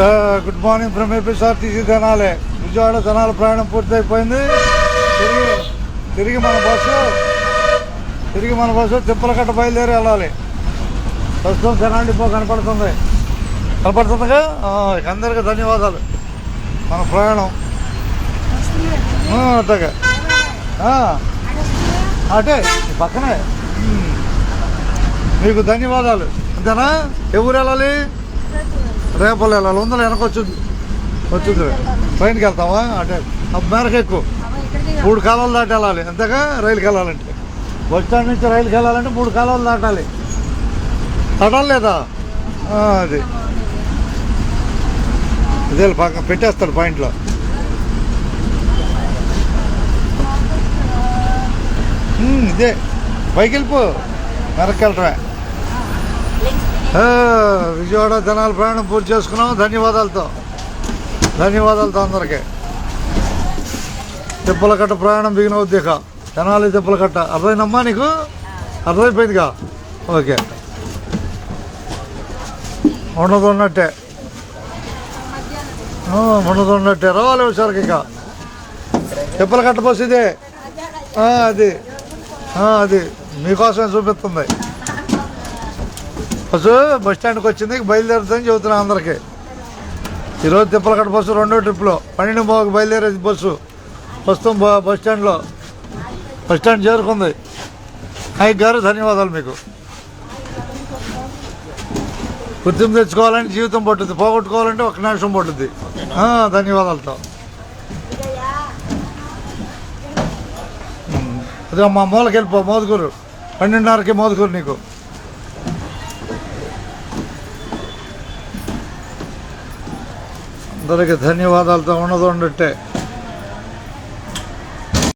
Good morning from APSRTC Tenali Vijayawada Tenali ప్రయాణం పూర్తయిపోయింది. తిరిగి తిరిగి మన బస్సు తిరిగి మన బస్సు తిప్పలకట్ట బయలుదేరి వెళ్ళాలి. ప్రస్తుతం తెనాలి డిపో కనపడుతుంది. కనపడుతుందిగా? అందరికీ ధన్యవాదాలు. మన ప్రయాణం. అట్టగా. ఆ, అటే పక్కనే. మీకు ధన్యవాదాలు. అంతేనా? ఊరు వెళ్ళాలి? రేపలు వెళ్ళాలి ఉందని వెనక వచ్చింది. వచ్చింది. ట్రైన్కి వెళ్తావా? అంటే. మేరకు ఎక్కువ. మూడు కాలాలు దాటి వెళ్ళాలి అంతేగా? రైలుకి వెళ్ళాలంటే. బస్ స్టాండ్ నుంచి రైలుకి వెళ్ళాలంటే మూడు కాలాలు దాటాలి. దాటాలి లేదా? అది. ఇదే పక్క పెట్టేస్తాడు పాయింట్లో. ఇదే. పైకి వెళ్ళిపో. వెనక్కి వెళ్ళటమే. విజయవాడ జనాల ప్రయాణం పూర్తి చేసుకున్నాం. ధన్యవాదాలతో. ధన్యవాదాలతో అందరికీ. తిప్పలకట్ట ప్రయాణం బిగిన ఉద్దేక తెనాలి తిప్పలకట్ట. అర్థమైందమ్మా నీకు? అర్థమైపోయిందిగా? ఓకే. ఉండదు ఉన్నట్టే ఉండదు ఉన్నట్టే రావాలి ఒకసారికి ఇక. తిప్పలకట్ట కట్ట ఇదే. అది. అది. మీకోసమే చూపిస్తుంది. బస్సు బస్ స్టాండ్కి వచ్చింది. బయలుదేరుతుందని చెబుతున్నాను అందరికీ. ఈరోజు తిప్పలకట్ట బస్సు రెండో ట్రిప్లో. పన్నెండు మోకి బయలుదేరే బస్సు. ప్రస్తుతం బ- బస్ స్టాండ్లో. బస్ స్టాండ్ చేరుకుంది. నాయక్ గారు ధన్యవాదాలు మీకు. గుర్తింపు తెచ్చుకోవాలంటే జీవితం పట్టుద్ది. పోగొట్టుకోవాలంటే ఒక నిమిషం పట్టుద్ది. ధన్యవాదాలతో. అదే మా మూలకి వెళ్ళిపో మోదుకూరు పన్నెండున్నరకి మోదుకూరు నీకు. అందరికి ధన్యవాదాలతో ఉన్నది ఉండట్టే